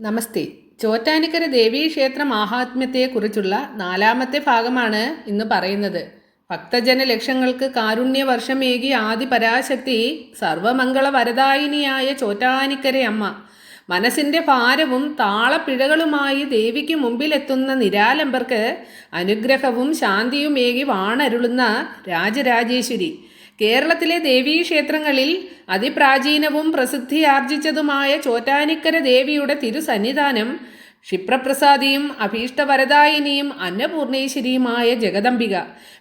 നമസ്തേ. ചോറ്റാനിക്കര ദേവീക്ഷേത്ര മാഹാത്മ്യത്തെക്കുറിച്ചുള്ള നാലാമത്തെ ഭാഗമാണ് ഇന്ന് പറയുന്നത്. ഭക്തജന ലക്ഷങ്ങൾക്ക് കാരുണ്യവർഷമേകി ആദി പരാശക്തി സർവമംഗള വരദായിനിയായ ചോറ്റാനിക്കരയമ്മ. മനസ്സിന്റെ ഭാരവും താളപ്പിഴകളുമായി ദേവിക്ക് മുമ്പിലെത്തുന്ന നിരാലംബർക്ക് അനുഗ്രഹവും ശാന്തിയുമേകി വാണരുളുന്ന രാജരാജേശ്വരി. കേരളത്തിലെ ദേവീക്ഷേത്രങ്ങളിൽ അതിപ്രാചീനവും പ്രസിദ്ധിയാർജിച്ചതുമായ ചോറ്റാനിക്കര ദേവിയുടെ തിരുസന്നിധാനം ക്ഷിപ്രപ്രസാദിയും അഭീഷ്ടവരദായിനിയും അന്നപൂർണേശ്വരിയുമായ ജഗദംബിക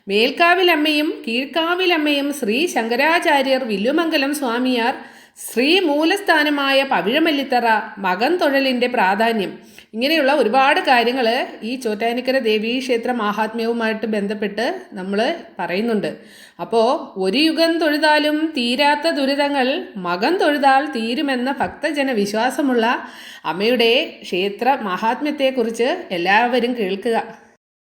മേൽക്കാവിലമ്മയും കീഴ്ക്കാവിലമ്മയും ശ്രീ ശങ്കരാചാര്യർ വില്ലുമംഗലം സ്വാമിയാർ ശ്രീ മൂലസ്ഥാനമായ പവിഴമല്ലിത്തറ മകൻ തൊഴലിന്റെ പ്രാധാന്യം. ഇങ്ങനെയുള്ള ഒരുപാട് കാര്യങ്ങൾ ഈ ചോറ്റാനിക്കര ദേവീക്ഷേത്ര മാഹാത്മ്യവുമായിട്ട് ബന്ധപ്പെട്ട് നമ്മൾ പറയുന്നുണ്ട്. അപ്പോൾ ഒരു യുഗം തൊഴുതാലും തീരാത്ത ദുരിതങ്ങൾ മകം തൊഴുതാൽ തീരുമെന്ന ഭക്തജന വിശ്വാസമുള്ള അമ്മയുടെ ക്ഷേത്ര മഹാത്മ്യത്തെക്കുറിച്ച് എല്ലാവരും കേൾക്കുക.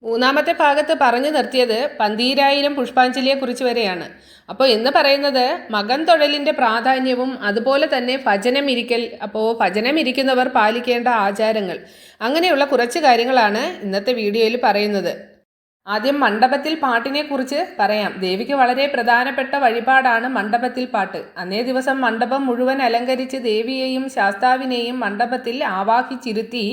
മൂന്നാമത്തെ ഭാഗത്ത് പറഞ്ഞു നിർത്തിയത് പന്തീരായിരം പുഷ്പാഞ്ജലിയെക്കുറിച്ച് വരെയാണ്. അപ്പോൾ എന്ന് പറയുന്നത് മകൻ തൊഴലിന്റെ പ്രാധാന്യവും അതുപോലെ തന്നെ ഭജനം ഇരിക്കൽ അപ്പോൾ ഭജനമിരിക്കുന്നവർ പാലിക്കേണ്ട ആചാരങ്ങൾ. അങ്ങനെയുള്ള കുറച്ച് കാര്യങ്ങളാണ് ഇന്നത്തെ വീഡിയോയിൽ പറയുന്നത്. ആദ്യം മണ്ഡപത്തിൽ പാട്ടിനെ കുറിച്ച് പറയാം. ദേവിക്ക് വളരെ പ്രധാനപ്പെട്ട വഴിപാടാണ് മണ്ഡപത്തിൽ പാട്ട്. അന്നേ ദിവസം മണ്ഡപം മുഴുവൻ അലങ്കരിച്ച് ദേവിയെയും ശാസ്താവിനെയും മണ്ഡപത്തിൽ ആവാഹിച്ചിരുത്തി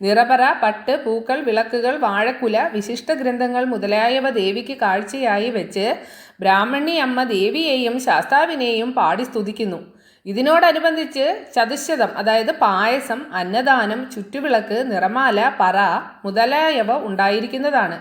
നിറപറ പട്ട് പൂക്കൾ വിളക്കുകൾ വാഴക്കുല വിശിഷ്ട ഗ്രന്ഥങ്ങൾ മുതലായവ ദേവിക്ക് കാഴ്ചയായി വെച്ച് ബ്രാഹ്മണി അമ്മ ദേവിയെയും ശാസ്താവിനെയും പാടി സ്തുതിക്കുന്നു. ഇതിനോടനുബന്ധിച്ച് ചതുശതം അതായത് പായസം അന്നദാനം ചുറ്റുവിളക്ക് നിറമാല പറ മുതലായവ ഉണ്ടായിരിക്കുന്നതാണ്.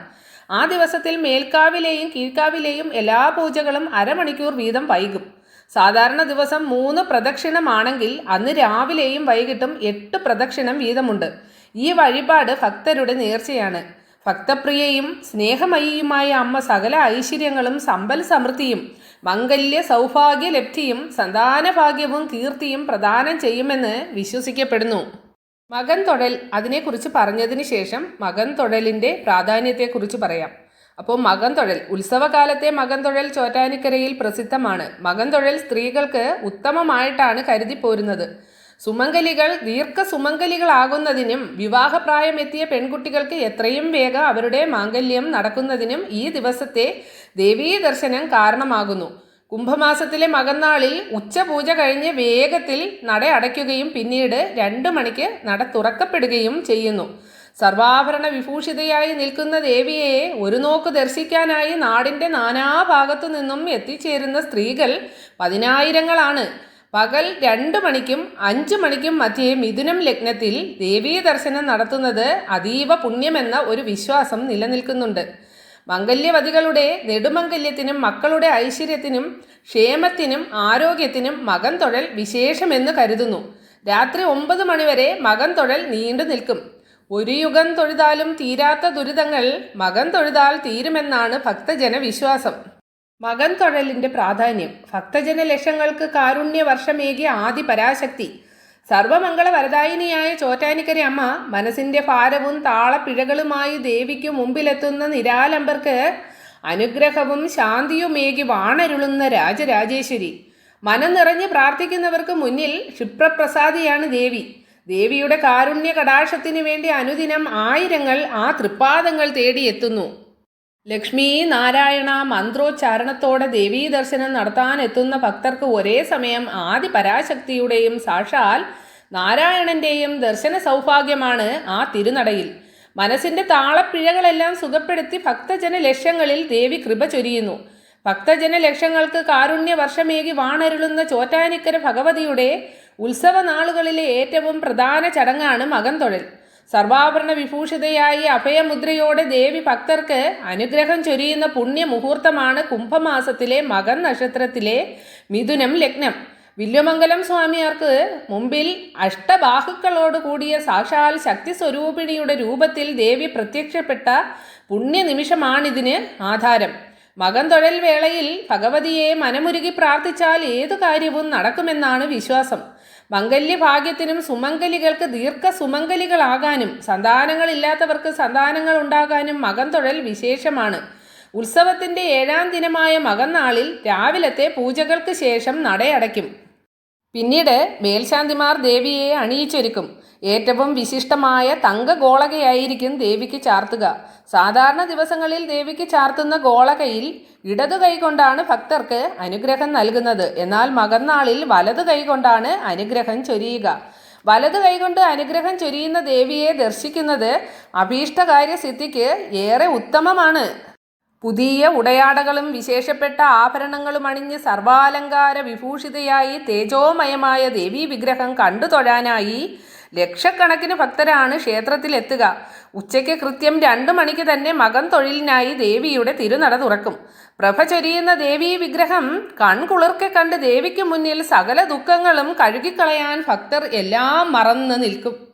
ആ ദിവസത്തിൽ മേൽക്കാവിലെയും കീഴ്ക്കാവിലെയും എല്ലാ പൂജകളും അരമണിക്കൂർ വീതം വൈകും. സാധാരണ ദിവസം മൂന്ന് പ്രദക്ഷിണമാണെങ്കിൽ അന്ന് രാവിലെയും വൈകിട്ടും എട്ട് പ്രദക്ഷിണം വീതമുണ്ട്. ഈ വഴിപാട് ഭക്തരുടെ നേർച്ചയാണ്. ഭക്തപ്രിയയും സ്നേഹമയിയുമായ അമ്മ സകല ഐശ്വര്യങ്ങളും സമ്പൽ സമൃദ്ധിയും മംഗല്യ സൗഭാഗ്യ ലബ്ധിയും സന്താനഭാഗ്യവും കീർത്തിയും പ്രദാനം ചെയ്യുമെന്ന് വിശ്വസിക്കപ്പെടുന്നു. മകൻ തൊഴൽ അതിനെക്കുറിച്ച് പറഞ്ഞതിന് ശേഷം മകൻ തൊഴലിന്റെ പ്രാധാന്യത്തെക്കുറിച്ച് പറയാം. അപ്പോൾ മകൻ തൊഴൽ ഉത്സവകാലത്തെ മകൻ തൊഴൽ ചോറ്റാനിക്കരയിൽ പ്രസിദ്ധമാണ്. മകൻ തൊഴൽ സ്ത്രീകൾക്ക് ഉത്തമമായിട്ടാണ് കരുതി പോരുന്നത് സുമംഗലികൾ ദീർഘ സുമംഗലികളാകുന്നതിനും വിവാഹപ്രായമെത്തിയ പെൺകുട്ടികൾക്ക് എത്രയും വേഗം അവരുടെ മാംഗല്യം നടക്കുന്നതിനും ഈ ദിവസത്തെ ദേവീ ദർശനം കാരണമാകുന്നു. കുംഭമാസത്തിലെ മകന്നാളിൽ ഉച്ചപൂജ കഴിഞ്ഞ് വേഗത്തിൽ നട അടയ്ക്കുകയും പിന്നീട് രണ്ട് മണിക്ക് നട തുറക്കപ്പെടുകയും ചെയ്യുന്നു. സർവാഭരണ വിഭൂഷിതയായി നിൽക്കുന്ന ദേവിയെ ഒരു നോക്ക് ദർശിക്കാനായി നാടിന്റെ നാനാഭാഗത്തു നിന്നും എത്തിച്ചേരുന്ന സ്ത്രീകൾ പതിനായിരങ്ങളാണ്. പകൽ രണ്ട് മണിക്കും അഞ്ച് മണിക്കും മധ്യേ മിഥുനം ലഗ്നത്തിൽ ദേവീ ദർശനം നടത്തുന്നത് അതീവ പുണ്യമെന്ന ഒരു വിശ്വാസം നിലനിൽക്കുന്നുണ്ട്. മംഗല്യവതികളുടെ നെടുമംഗല്യത്തിനും മക്കളുടെ ഐശ്വര്യത്തിനും ക്ഷേമത്തിനും ആരോഗ്യത്തിനും മകൻ തൊഴൽ വിശേഷമെന്ന് കരുതുന്നു. രാത്രി ഒമ്പത് മണിവരെ മകൻ തൊഴൽ നീണ്ടു നിൽക്കും. ഒരു യുഗം തൊഴുതാലും തീരാത്ത ദുരിതങ്ങൾ മകൻ തൊഴുതാൽ തീരുമെന്നാണ് ഭക്തജന വിശ്വാസം മകൻ തൊഴലിന്റെ പ്രാധാന്യം. ഭക്തജന ലക്ഷങ്ങൾക്ക് കാരുണ്യ വർഷമേകിയ ആദി പരാശക്തി. സർവമംഗള വരദായിനിയായ ചോറ്റാനിക്കര അമ്മ മനസ്സിന്റെ ഭാരവും താളപ്പിഴകളുമായി ദേവിക്ക് മുമ്പിലെത്തുന്ന നിരാലംബർക്ക് അനുഗ്രഹവും ശാന്തിയുമേകി വാണരുളുന്ന രാജരാജേശ്വരി. മനം നിറഞ്ഞ് പ്രാർത്ഥിക്കുന്നവർക്ക് മുന്നിൽ ക്ഷിപ്രപ്രസാദിയാണ് ദേവി. ദേവിയുടെ കാരുണ്യ കടാക്ഷത്തിനു വേണ്ടി അനുദിനം ആയിരങ്ങൾ ആ തൃപ്പാദങ്ങൾ തേടിയെത്തുന്നു. ലക്ഷ്മി നാരായണ മന്ത്രോച്ചാരണത്തോടെ ദേവീ ദർശനം നടത്താനെത്തുന്ന ഭക്തർക്ക് ഒരേ സമയം ആദി പരാശക്തിയുടെയും സാക്ഷാൽ നാരായണന്റെയും ദർശന സൗഭാഗ്യമാണ് ആ തിരുനടയിൽ. മനസ്സിന്റെ താളപ്പിഴകളെല്ലാം സുഖപ്പെടുത്തി ഭക്തജന ലക്ഷ്യങ്ങളിൽ ദേവി കൃപ ചൊരിയുന്നു. ഭക്തജന ലക്ഷങ്ങൾക്ക് കാരുണ്യ വർഷമേകി വാണരുളുന്ന ചോറ്റാനിക്കര ഭഗവതിയുടെ ഉത്സവ നാളുകളിലെ ഏറ്റവും പ്രധാന ചടങ്ങാണ് മകൻ തൊഴൽ സർവാഭരണ വിഭൂഷിതയായി അഭയമുദ്രയോടെ ദേവി ഭക്തർക്ക് അനുഗ്രഹം ചൊരിയുന്ന പുണ്യമുഹൂർത്തമാണ് കുംഭമാസത്തിലെ മകൻ നക്ഷത്രത്തിലെ മിഥുനം ലഗ്നം. വില്യമംഗലം സ്വാമിയാർക്ക് മുമ്പിൽ അഷ്ടബാഹുക്കളോട് കൂടിയ സാക്ഷാൽ ശക്തി സ്വരൂപിണിയുടെ രൂപത്തിൽ ദേവി പ്രത്യക്ഷപ്പെട്ട പുണ്യനിമിഷമാണിതിന് ആധാരം. മകൻ തൊഴൽ വേളയിൽ ഭഗവതിയെ മനമുരുകി പ്രാർത്ഥിച്ചാൽ ഏതു കാര്യവും നടക്കുമെന്നാണ് വിശ്വാസം. മംഗല്യഭാഗ്യത്തിനും സുമംഗലികൾക്ക് ദീർഘ സുമംഗലികളാകാനും സന്താനങ്ങളില്ലാത്തവർക്ക് സന്താനങ്ങൾ ഉണ്ടാകാനും മകൻ തൊഴൽ വിശേഷമാണ്. ഉത്സവത്തിന്റെ ഏഴാം ദിനമായ മകന്നാളിൽ രാവിലത്തെ പൂജകൾക്ക് ശേഷം നടയടയ്ക്കും. പിന്നീട് മേൽശാന്തിമാർ ദേവിയെ അണിയിച്ചൊരുക്കും. ഏറ്റവും വിശിഷ്ടമായ തങ്ക ഗോളകയായിരിക്കും ദേവിക്ക് ചാർത്തുക. സാധാരണ ദിവസങ്ങളിൽ ദേവിക്ക് ചാർത്തുന്ന ഗോളകയിൽ ഇടതു കൈകൊണ്ടാണ് ഭക്തർക്ക് അനുഗ്രഹം നൽകുന്നത്. എന്നാൽ മകന്നാളിൽ വലതു കൈകൊണ്ടാണ് അനുഗ്രഹം ചൊരിയുക. വലതു കൈകൊണ്ട് അനുഗ്രഹം ചൊരിയുന്ന ദേവിയെ ദർശിക്കുന്നത് അഭീഷ്ടകാര്യ സിദ്ധിക്ക് ഏറെ ഉത്തമമാണ്. പുതിയ ഉടയാടകളും വിശേഷപ്പെട്ട ആഭരണങ്ങളും അണിഞ്ഞ് സർവാലങ്കാര വിഭൂഷിതയായി തേജോമയമായ ദേവീ വിഗ്രഹം കണ്ടു തൊഴാനായി ലക്ഷക്കണക്കിന് ഭക്തരാണ് ക്ഷേത്രത്തിലെത്തുക. ഉച്ചയ്ക്ക് കൃത്യം രണ്ടു മണിക്ക് തന്നെ മകൻ തൊഴിലിനായി ദേവിയുടെ തിരുനട തുറക്കും. പ്രഭ ചൊരിയുന്ന ദേവീ വിഗ്രഹം കൺകുളിർക്കെ കണ്ട് ദേവിക്ക് മുന്നിൽ സകല ദുഃഖങ്ങളും കഴുകിക്കളയാൻ ഭക്തർ എല്ലാം മറന്ന് നിൽക്കും.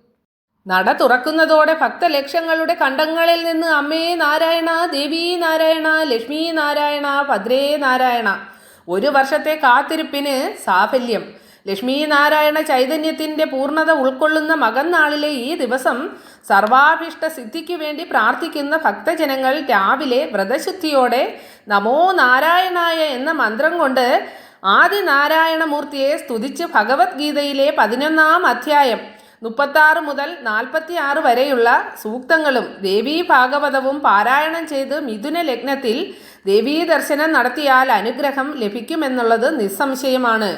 നട തുറക്കുന്നതോടെ ഭക്തലക്ഷങ്ങളുടെ കണ്ടങ്ങളിൽ നിന്ന് അമ്മേ നാരായണ ദേവി നാരായണ ലക്ഷ്മി നാരായണ ഭദ്രേ നാരായണ. ഒരു വർഷത്തെ കാത്തിരിപ്പിന് സാഫല്യം. ലക്ഷ്മി നാരായണ ചൈതന്യത്തിന്റെ പൂർണത ഉൾക്കൊള്ളുന്ന മകന്നാളിലെ ഈ ദിവസം സർവാഭിഷ്ട സിദ്ധിക്ക് വേണ്ടി പ്രാർത്ഥിക്കുന്ന ഭക്തജനങ്ങൾ രാവിലെ വ്രതശുദ്ധിയോടെ നമോ നാരായണായ എന്ന മന്ത്രം കൊണ്ട് ആദിനാരായണമൂർത്തിയെ സ്തുതിച്ച് ഭഗവത്ഗീതയിലെ പതിനൊന്നാം അധ്യായം മുപ്പത്താറ് മുതൽ നാൽപ്പത്തി ആറ് വരെയുള്ള സൂക്തങ്ങളും ദേവീ ഭാഗവതവും പാരായണം ചെയ്ത് മിഥുന ലഗ്നത്തിൽ ദേവീ ദർശനം നടത്തിയാൽ അനുഗ്രഹം ലഭിക്കുമെന്നുള്ളത് നിസ്സംശയമാണ്.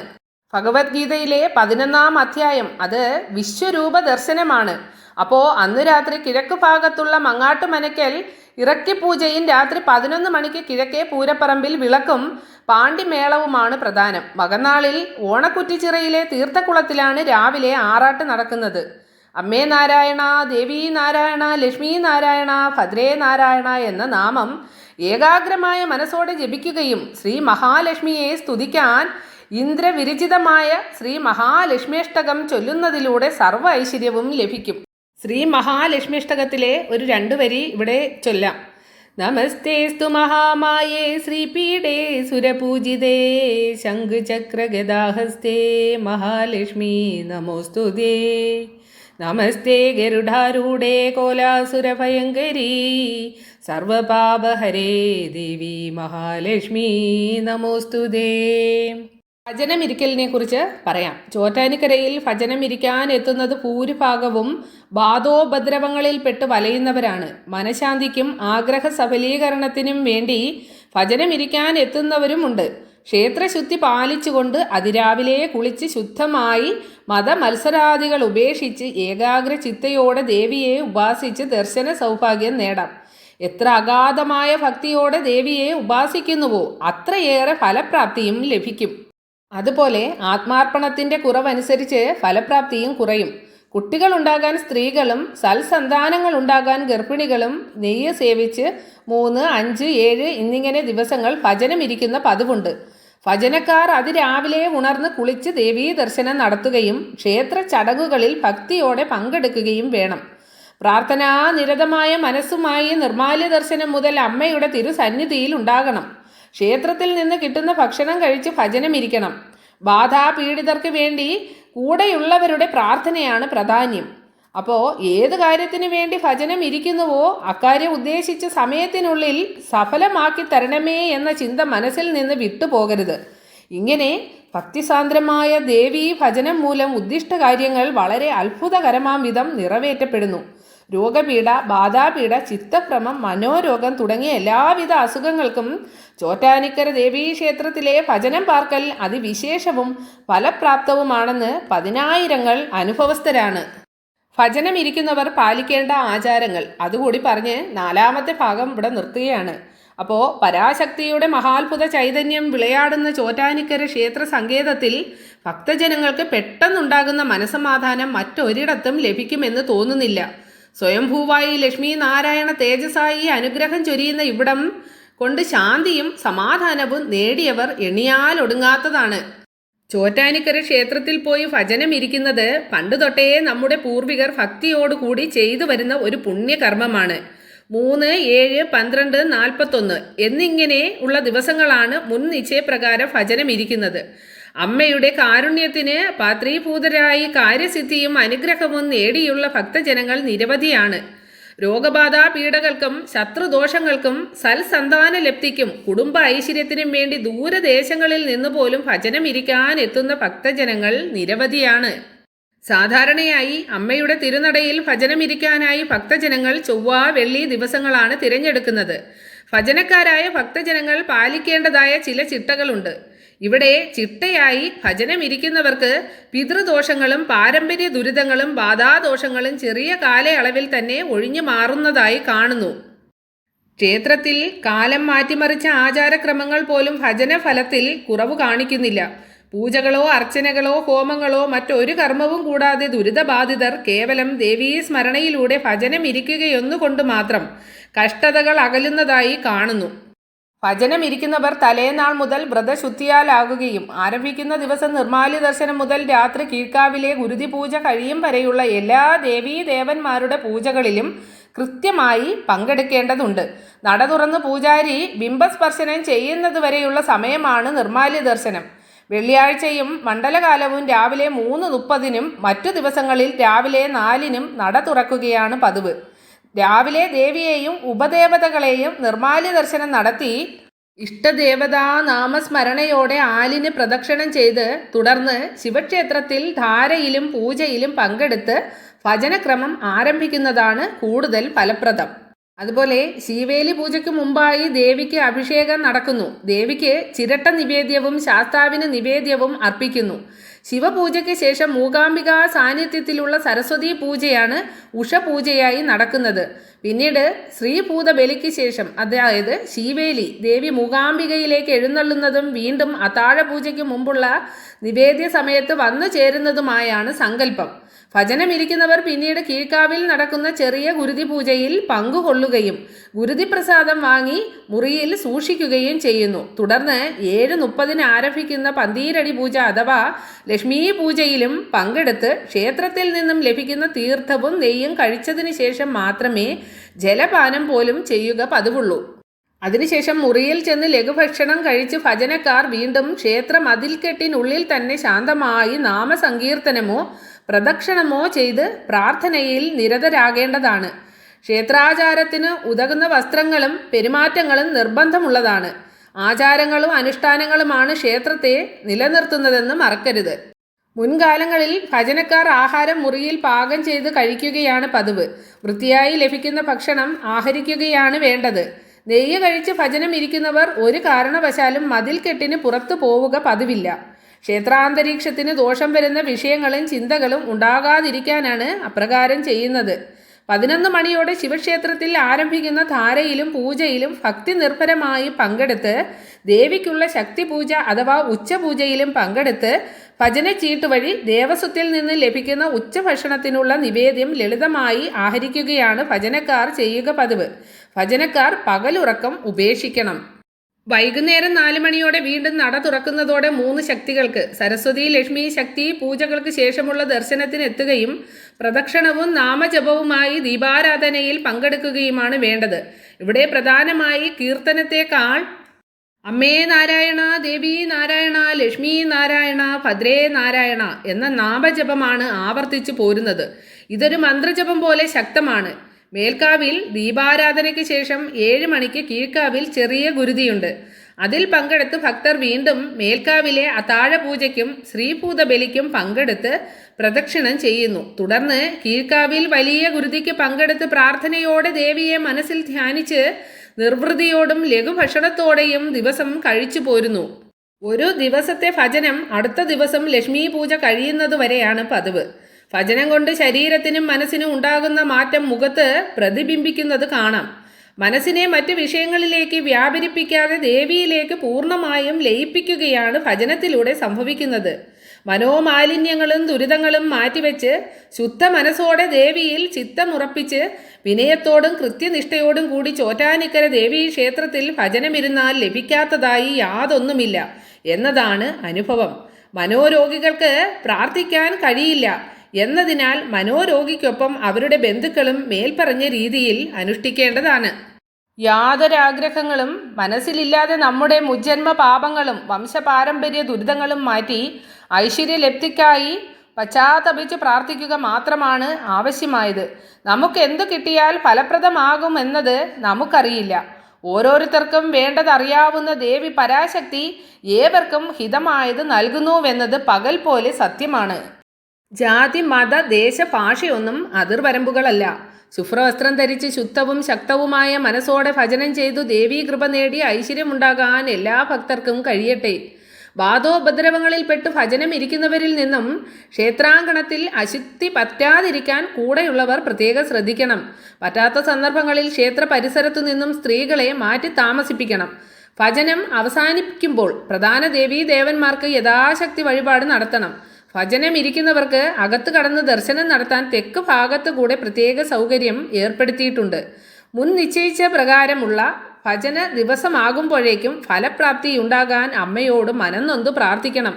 ഭഗവത്ഗീതയിലെ പതിനൊന്നാം അധ്യായം അത് വിശ്വരൂപ ദർശനമാണ് അപ്പോൾ അന്ന് രാത്രി കിഴക്ക് ഭാഗത്തുള്ള മങ്ങാട്ടുമനയ്ക്കൽ ഇറക്കി പൂജയും രാത്രി പതിനൊന്ന് മണിക്ക് കിഴക്കേ പൂരപ്പറമ്പിൽ വിളക്കും പാണ്ടിമേളവുമാണ് പ്രധാനം. മകനാളിൽ ഓണക്കുറ്റിച്ചിറയിലെ തീർത്ഥക്കുളത്തിലാണ് രാവിലെ ആറാട്ട് നടക്കുന്നത്. അമ്മേ നാരായണ ദേവി നാരായണ ലക്ഷ്മി നാരായണ ഭദ്രേ നാരായണ എന്ന നാമം ഏകാഗ്രമായ മനസ്സോടെ ജപിക്കുകയും ശ്രീ മഹാലക്ഷ്മിയെ സ്തുതിക്കാൻ ഇന്ദ്രവിരചിതമായ ശ്രീ മഹാലക്ഷ്മിയഷ്ടകം ചൊല്ലുന്നതിലൂടെ സർവ ഐശ്വര്യവും ലഭിക്കും. ശ്രീ മഹാലക്ഷ്മിഷ്ടകത്തിലെ ഒരു രണ്ടു വരി ഇവിടെ ചൊല്ലാം. നമസ്തേസ്തു മഹാമായേ ശ്രീപീഠേ സുരപൂജിതേ ശംഖുചക്രഗദാഹസ്തേ മഹാലക്ഷ്മി നമോസ്തുതേ. നമസ്തേ ഗരുഡാരൂഢേ കോലാസുരഭയങ്കരീ സർവപാപഹരേ ദേവി മഹാലക്ഷ്മി നമോസ്തുതേ. ഭജനമിരിക്കലിനെ കുറിച്ച് പറയാം. ചോറ്റാനിക്കരയിൽ ഭജനമിരിക്കാൻ എത്തുന്നത് ഭൂരിഭാഗവും ബാധോപദ്രവങ്ങളിൽപ്പെട്ട് വലയുന്നവരാണ്. മനഃശാന്തിക്കും ആഗ്രഹ സഫലീകരണത്തിനും വേണ്ടി ഭജനമിരിക്കാൻ എത്തുന്നവരുമുണ്ട് ക്ഷേത്രശുദ്ധി പാലിച്ചുകൊണ്ട് അതിരാവിലെ കുളിച്ച് ശുദ്ധമായി മതമത്സരാദികൾ ഉപേക്ഷിച്ച് ഏകാഗ്ര ചിത്തയോടെ ദേവിയെ ഉപാസിച്ച് ദർശന സൗഭാഗ്യം നേടാം. എത്ര അഗാധമായ ഭക്തിയോടെ ദേവിയെ ഉപാസിക്കുന്നുവോ അത്രയേറെ ഫലപ്രാപ്തിയും ലഭിക്കും. അതുപോലെ ആത്മാർപ്പണത്തിന്റെ കുറവനുസരിച്ച് ഫലപ്രാപ്തിയും കുറയും. കുട്ടികളുണ്ടാകാൻ സ്ത്രീകളും സൽസന്താനങ്ങൾ ഉണ്ടാകാൻ ഗർഭിണികളും നെയ്യ് സേവിച്ച് മൂന്ന് അഞ്ച് ഏഴ് എന്നിങ്ങനെ ദിവസങ്ങൾ ഭജനമിരിക്കുന്ന പതിവുണ്ട്. ഭജനക്കാർ അതിരാവിലെ ഉണർന്ന് കുളിച്ച് ദേവീ ദർശനം നടത്തുകയും ക്ഷേത്ര ചടങ്ങുകളിൽ ഭക്തിയോടെ പങ്കെടുക്കുകയും വേണം. പ്രാർത്ഥനാനിരതമായ മനസ്സുമായി നിർമാല്യ ദർശനം മുതൽ അമ്മയുടെ തിരുസന്നിധിയിൽ ഉണ്ടാകണം. ക്ഷേത്രത്തിൽ നിന്ന് കിട്ടുന്ന ഭക്ഷണം കഴിച്ച് ഭജനമിരിക്കണം ബാധാപീഡിതർക്ക് വേണ്ടി കൂടെയുള്ളവരുടെ പ്രാർത്ഥനയാണ് പ്രാധാന്യം. അപ്പോൾ ഏത് കാര്യത്തിന് വേണ്ടി ഭജനം ഇരിക്കുന്നുവോ അക്കാര്യം ഉദ്ദേശിച്ച സമയത്തിനുള്ളിൽ സഫലമാക്കി തരണമേ എന്ന ചിന്ത മനസ്സിൽ നിന്ന് വിട്ടുപോകരുത്. ഇങ്ങനെ ഭക്തിസാന്ദ്രമായ ദേവീ ഭജനം മൂലം ഉദ്ദിഷ്ട കാര്യങ്ങൾ വളരെ അത്ഭുതകരമാം വിധം നിറവേറ്റപ്പെടുന്നു. രോഗപീഠ ബാധാപീഠ ചിത്തഭ്രമം മനോരോഗം തുടങ്ങിയ എല്ലാവിധ അസുഖങ്ങൾക്കും ചോറ്റാനിക്കര ദേവീ ക്ഷേത്രത്തിലെ ഭജനം പാർക്കൽ അതിവിശേഷവും ഫലപ്രാപ്തവുമാണെന്ന് പതിനായിരങ്ങൾ അനുഭവസ്ഥരാണ്. ഭജനം ഇരിക്കുന്നവർ പാലിക്കേണ്ട ആചാരങ്ങൾ. അതുകൂടി പറഞ്ഞ് നാലാമത്തെ ഭാഗം ഇവിടെ നിർത്തുകയാണ്. അപ്പോൾ പരാശക്തിയുടെ മഹാത്ഭുത ചൈതന്യം വിളയാടുന്ന ചോറ്റാനിക്കര ക്ഷേത്ര സങ്കേതത്തിൽ ഭക്തജനങ്ങൾക്ക് പെട്ടെന്നുണ്ടാകുന്ന മനസമാധാനം മറ്റൊരിടത്തും ലഭിക്കുമെന്ന് തോന്നുന്നില്ല. സ്വയംഭൂവായി ലക്ഷ്മി നാരായണ തേജസായി അനുഗ്രഹം ചൊരിയുന്ന ഇവിടം കൊണ്ട് ശാന്തിയും സമാധാനവും നേടിയവർ എണിയാലൊടുങ്ങാത്തതാണ് ചോറ്റാനിക്കര ക്ഷേത്രത്തിൽ പോയി ഭജനം ഇരിക്കുന്നത് പണ്ട് തൊട്ടേ നമ്മുടെ പൂർവികർ ഭക്തിയോടുകൂടി ചെയ്തു വരുന്ന ഒരു പുണ്യകർമ്മമാണ്. മൂന്ന് ഏഴ് പന്ത്രണ്ട് നാൽപ്പത്തൊന്ന് എന്നിങ്ങനെ ഉള്ള ദിവസങ്ങളാണ് മുൻ നിശ്ചയപ്രകാരം ഭജനം ഇരിക്കുന്നത്. അമ്മയുടെ കാരുണ്യത്തിന് പാത്രീഭൂതരായി കാര്യസിദ്ധിയും അനുഗ്രഹവും നേടിയുള്ള ഭക്തജനങ്ങൾ നിരവധിയാണ്. രോഗബാധാ പീഡകൾക്കും ശത്രുദോഷങ്ങൾക്കും സൽസന്താന ലബ്ധിക്കും കുടുംബ ഐശ്വര്യത്തിനും വേണ്ടി ദൂരദേശങ്ങളിൽ നിന്ന് പോലും ഭജനം ഇരിക്കാൻ എത്തുന്ന ഭക്തജനങ്ങൾ നിരവധിയാണ്. സാധാരണയായി അമ്മയുടെ തിരുനടയിൽ ഭജനമിരിക്കാനായി ഭക്തജനങ്ങൾ ചൊവ്വ വെള്ളി ദിവസങ്ങളാണ് തിരഞ്ഞെടുക്കുന്നത്. ഭജനക്കാരായ ഭക്തജനങ്ങൾ പാലിക്കേണ്ടതായ ചില ചിട്ടകളുണ്ട്. ഇവിടെ ചിട്ടയായി ഭജനമിരിക്കുന്നവർക്ക് പിതൃദോഷങ്ങളും പാരമ്പര്യ ദുരിതങ്ങളും ബാധാദോഷങ്ങളും ചെറിയ കാലയളവിൽ തന്നെ ഒഴിഞ്ഞു മാറുന്നതായി കാണുന്നു. ക്ഷേത്രത്തിൽ കാലം മാറ്റിമറിച്ച ആചാരക്രമങ്ങൾ പോലും ഭജന ഫലത്തിൽ കുറവ് കാണിക്കുന്നില്ല. പൂജകളോ അർച്ചനകളോ ഹോമങ്ങളോ മറ്റൊരു കർമ്മവും കൂടാതെ ദുരിതബാധിതർ കേവലം ദേവീ സ്മരണയിലൂടെ ഭജനം ഇരിക്കുകയൊന്നുകൊണ്ട് മാത്രം കഷ്ടതകൾ അകലുന്നതായി കാണുന്നു. ഭജനം ഇരിക്കുന്നവർ തലേനാൾ മുതൽ വ്രതശുദ്ധിയാലാകുകയും ആരംഭിക്കുന്ന ദിവസം നിർമാല്യ ദർശനം മുതൽ രാത്രി കീഴ്ക്കാവിലെ ഗുരുതി പൂജ കഴിയും വരെയുള്ള എല്ലാ ദേവീ ദേവന്മാരുടെ പൂജകളിലും കൃത്യമായി പങ്കെടുക്കേണ്ടതുണ്ട്. നട തുറന്ന് പൂജാരി ബിംബസ്പർശനം ചെയ്യുന്നതുവരെയുള്ള സമയമാണ് നിർമാല്യ ദർശനം വെള്ളിയാഴ്ചയും മണ്ഡലകാലവും രാവിലെ മൂന്ന് മുപ്പതിനും മറ്റു ദിവസങ്ങളിൽ രാവിലെ നാലിനും നട തുറക്കുകയാണ് പതിവ്. രാവിലെ ദേവിയെയും ഉപദേവതകളെയും നിർമാല്യ ദർശനം നടത്തി ഇഷ്ടദേവതാ നാമസ്മരണയോടെ ആലിന് പ്രദക്ഷിണം ചെയ്ത് തുടർന്ന് ശിവക്ഷേത്രത്തിൽ ധാരയിലും പൂജയിലും പങ്കെടുത്ത് ഭജനക്രമം ആരംഭിക്കുന്നതാണ് കൂടുതൽ ഫലപ്രദം. അതുപോലെ ശീവേലി പൂജയ്ക്ക് മുമ്പായി ദേവിക്ക് അഭിഷേകം നടക്കുന്നു. ദേവിക്ക് ചിരട്ട നിവേദ്യവും ശാസ്താവിന് നിവേദ്യവും അർപ്പിക്കുന്നു. ശിവപൂജയ്ക്ക് ശേഷം മൂകാംബിക സാന്നിധ്യത്തിലുള്ള സരസ്വതി പൂജയാണ് ഉഷപൂജയായി നടക്കുന്നത്. പിന്നീട് ശ്രീഭൂത ബലിക്ക് ശേഷം അതായത് ശീവേലി ദേവി മൂകാംബികയിലേക്ക് എഴുന്നള്ളുന്നതും വീണ്ടും അത്താഴ പൂജയ്ക്ക് മുമ്പുള്ള നിവേദ്യ സമയത്ത് വന്നു ചേരുന്നതുമായാണ് സങ്കല്പം. ഭജനമിരിക്കുന്നവർ പിന്നീട് കീഴ്ക്കാവിൽ നടക്കുന്ന ചെറിയ ഗുരുതി പൂജയിൽ പങ്കുകൊള്ളുകയും ഗുരുതി പ്രസാദം വാങ്ങി മുറിയിൽ സൂക്ഷിക്കുകയും ചെയ്യുന്നു. തുടർന്ന് ഏഴ് മുപ്പതിന് ആരംഭിക്കുന്ന പന്തീരടി പൂജ അഥവാ ലക്ഷ്മീ പൂജയിലും പങ്കെടുത്ത് ക്ഷേത്രത്തിൽ നിന്നും ലഭിക്കുന്ന തീർത്ഥവും നെയ്യും കഴിച്ചതിന് ശേഷം മാത്രമേ ജലപാനം പോലും ചെയ്യുക പതിവുള്ളൂ. അതിനുശേഷം മുറിയിൽ ചെന്ന് ലഘുഭക്ഷണം കഴിച്ച് ഭജനക്കാർ വീണ്ടും ക്ഷേത്ര മതിൽക്കെട്ടിനുള്ളിൽ തന്നെ ശാന്തമായി നാമസങ്കീർത്തനമോ പ്രദക്ഷിണമോ ചെയ്ത് പ്രാർത്ഥനയിൽ നിരതരാകേണ്ടതാണ്. ക്ഷേത്രാചാരത്തിന് ഉതകുന്ന വസ്ത്രങ്ങളും പെരുമാറ്റങ്ങളും നിർബന്ധമുള്ളതാണ്. ആചാരങ്ങളും അനുഷ്ഠാനങ്ങളുമാണ് ക്ഷേത്രത്തെ നിലനിർത്തുന്നതെന്ന് മറക്കരുത്. മുൻകാലങ്ങളിൽ ഭജനക്കാർ ആഹാരം മുറിയിൽ പാകം ചെയ്ത് കഴിക്കുകയാണ് പതിവ്. വൃത്തിയായി ലഭിക്കുന്ന ഭക്ഷണം ആഹരിക്കുകയാണ് വേണ്ടത്. നെയ്യ് കഴിച്ച് ഭജനം ഇരിക്കുന്നവർ ഒരു കാരണവശാലും മതിൽക്കെട്ടിന് പുറത്തു പോവുക പതിവില്ല. ക്ഷേത്രാന്തരീക്ഷത്തിന് ദോഷം വരുന്ന വിഷയങ്ങളും ചിന്തകളും ഉണ്ടാകാതിരിക്കാനാണ് അപ്രകാരം ചെയ്യുന്നത്. പതിനൊന്ന് മണിയോടെ ശിവക്ഷേത്രത്തിൽ ആരംഭിക്കുന്ന ധാരയിലും പൂജയിലും ഭക്തി നിർഭരമായി പങ്കെടുത്ത് ദേവിക്കുള്ള ശക്തി പൂജ അഥവാ ഉച്ചപൂജയിലും പങ്കെടുത്ത് ഭജനച്ചീട്ട് വഴി ദേവസ്വത്തിൽ നിന്ന് ലഭിക്കുന്ന ഉച്ചഭക്ഷണത്തിനുള്ള നിവേദ്യം ലളിതമായി ആഹരിക്കുകയാണ് ഭജനക്കാർ ചെയ്യുക പതിവ്. ഭജനക്കാർ പകലുറക്കം ഉപേക്ഷിക്കണം. വൈകുന്നേരം നാല് മണിയോടെ വീണ്ടും നട തുറക്കുന്നതോടെ മൂന്ന് ശക്തികൾക്ക് സരസ്വതി ലക്ഷ്മി ശക്തി പൂജകൾക്ക് ശേഷമുള്ള ദർശനത്തിനെത്തുകയും പ്രദക്ഷിണവും നാമജപവുമായി ദീപാരാധനയിൽ പങ്കെടുക്കുകയുമാണ് വേണ്ടത്. ഇവിടെ പ്രധാനമായി കീർത്തനത്തെക്കാൾ അമ്മേ നാരായണ ദേവി നാരായണ ലക്ഷ്മി നാരായണ ഭദ്രേ നാരായണ എന്ന നാമജപമാണ് ആവർത്തിച്ചു പോരുന്നത്. ഇതൊരു മന്ത്രജപം പോലെ ശക്തമാണ്. മേൽക്കാവിൽ ദീപാരാധനയ്ക്ക് ശേഷം ഏഴ് മണിക്ക് കീഴ്ക്കാവിൽ ചെറിയ ഗുരുതിയുണ്ട്. അതിൽ പങ്കെടുത്ത് ഭക്തർ വീണ്ടും മേൽക്കാവിലെ അത്താഴ പൂജയ്ക്കും ശ്രീഭൂത ബലിക്കും പങ്കെടുത്ത് പ്രദക്ഷിണം ചെയ്യുന്നു. തുടർന്ന് കീഴ്ക്കാവിൽ വലിയ ഗുരുതിക്ക് പങ്കെടുത്ത് പ്രാർത്ഥനയോടെ ദേവിയെ മനസ്സിൽ ധ്യാനിച്ച് നിർവൃതിയോടും ലഘുഭക്ഷണത്തോടെയും ദിവസം കഴിച്ചു പോരുന്നു. ഒരു ദിവസത്തെ ഭജനം അടുത്ത ദിവസം ലക്ഷ്മി പൂജ കഴിയുന്നതുവരെയാണ് പതിവ്. ഭജനം കൊണ്ട് ശരീരത്തിനും മനസ്സിനും ഉണ്ടാകുന്ന മാറ്റം മുഖത്ത് പ്രതിബിംബിക്കുന്നത് കാണാം. മനസ്സിനെ മറ്റ് വിഷയങ്ങളിലേക്ക് വ്യാപരിപ്പിക്കാതെ ദേവിയിലേക്ക് പൂർണമായും ലയിപ്പിക്കുകയാണ് ഭജനത്തിലൂടെ സംഭവിക്കുന്നത്. മനോമാലിന്യങ്ങളും ദുരിതങ്ങളും മാറ്റിവെച്ച് ശുദ്ധ മനസ്സോടെ ദേവിയിൽ ചിത്തമുറപ്പിച്ച് വിനയത്തോടും കൃത്യനിഷ്ഠയോടും കൂടി ചോറ്റാനിക്കര ദേവീ ക്ഷേത്രത്തിൽ ഭജനമിരുന്നാൽ ലഭിക്കാത്തതായി യാതൊന്നുമില്ല എന്നതാണ് അനുഭവം. മനോരോഗികൾക്ക് പ്രാർത്ഥിക്കാൻ കഴിയില്ല. എന്നതിനാൽ മനോരോഗിക്കൊപ്പം അവരുടെ ബന്ധുക്കളും മേൽപ്പറഞ്ഞ രീതിയിൽ അനുഷ്ഠിക്കേണ്ടതാണ്. യാതൊരാഗ്രഹങ്ങളും മനസ്സിലില്ലാതെ നമ്മുടെ മുജ്ജന്മ പാപങ്ങളും വംശപാരമ്പര്യ ദുരിതങ്ങളും മാറ്റി ഐശ്വര്യലബ്ധിക്കായി പശ്ചാത്തപിച്ച് പ്രാർത്ഥിക്കുക മാത്രമാണ് ആവശ്യമായത്. നമുക്ക് എന്തു കിട്ടിയാൽ ഫലപ്രദമാകും എന്നത് നമുക്കറിയില്ല. ഓരോരുത്തർക്കും വേണ്ടതറിയാവുന്ന ദേവി പരാശക്തി ഏവർക്കും ഹിതമായത് നൽകുന്നുവെന്നത് പകൽ പോലെ സത്യമാണ്. ജാതി മത ദേശ ഭാഷയൊന്നും അതിർവരമ്പുകളല്ല. ശുഭ്രവസ്ത്രം ധരിച്ച് ശുദ്ധവും ശക്തവുമായ മനസ്സോടെ ഭജനം ചെയ്തു ദേവീ കൃപ നേടി ഐശ്വര്യമുണ്ടാകാൻ എല്ലാ ഭക്തർക്കും കഴിയട്ടെ. ബാധോപദ്രവങ്ങളിൽപ്പെട്ട് ഭജനം ഇരിക്കുന്നവരിൽ നിന്നും ക്ഷേത്രാങ്കണത്തിൽ അശുദ്ധി പറ്റാതിരിക്കാൻ കൂടെയുള്ളവർ പ്രത്യേകം ശ്രദ്ധിക്കണം. പറ്റാത്ത സന്ദർഭങ്ങളിൽ ക്ഷേത്ര പരിസരത്തു നിന്നും സ്ത്രീകളെ മാറ്റി താമസിപ്പിക്കണം. ഭജനം അവസാനിപ്പിക്കുമ്പോൾ പ്രധാന ദേവീ ദേവന്മാർക്ക് യഥാശക്തി വഴിപാട് നടത്തണം. ഭജനം ഇരിക്കുന്നവർക്ക് അകത്ത് കടന്ന് ദർശനം നടത്താൻ തെക്ക് ഭാഗത്ത് കൂടെ പ്രത്യേക സൗകര്യം ഏർപ്പെടുത്തിയിട്ടുണ്ട്. മുൻ നിശ്ചയിച്ച പ്രകാരമുള്ള ഭജന ദിവസമാകുമ്പോഴേക്കും ഫലപ്രാപ്തി ഉണ്ടാകാൻ അമ്മയോട് മനംനൊന്ത് പ്രാർത്ഥിക്കണം.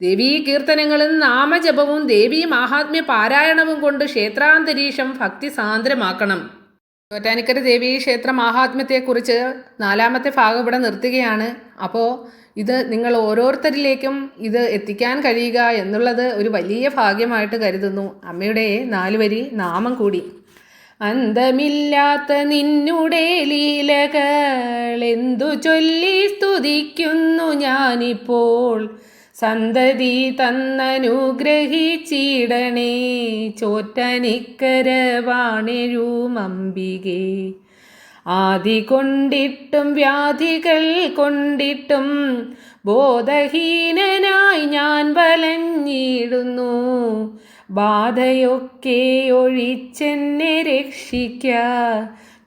ദേവീ കീർത്തനങ്ങളും നാമജപവും ദേവീ മാഹാത്മ്യ പാരായണവും കൊണ്ട് ക്ഷേത്രാന്തരീക്ഷം ഭക്തിസാന്ദ്രമാക്കണം ചോറ്റാനിക്കര ദേവീ ക്ഷേത്ര മാഹാത്മ്യത്തെക്കുറിച്ച് നാലാമത്തെ ഭാഗം ഇവിടെ നിർത്തുകയാണ്. അപ്പോൾ ഇത് നിങ്ങൾ ഓരോരുത്തരിലേക്കും ഇത് എത്തിക്കാൻ കഴിയുക എന്നുള്ളത് ഒരു വലിയ ഭാഗ്യമായിട്ട് കരുതുന്നു. അമ്മയുടെ നാലുവരി നാമം കൂടി. അന്തമില്ലാത്ത നിന്നുടെ ലീലകൾ എന്തു ചൊല്ലി സ്തുതിക്കുന്നു ഞാനിപ്പോൾ. സന്തതി തന്നനുഗ്രഹിച്ചിടണേ. ചോറ്റനിക്കര വാണെഴുമമ്പികേ ആദി കൊണ്ടിട്ടും വ്യാധികൾ കൊണ്ടിട്ടും ബോധഹീനനായി ഞാൻ വലഞ്ഞിടുന്നു. ബാധയൊക്കെ ഒഴിച്ചെന്നെ രക്ഷിക്ക.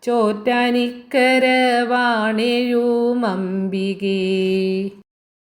ചോറ്റാനിക്കര വാണെഴുമമ്പികേ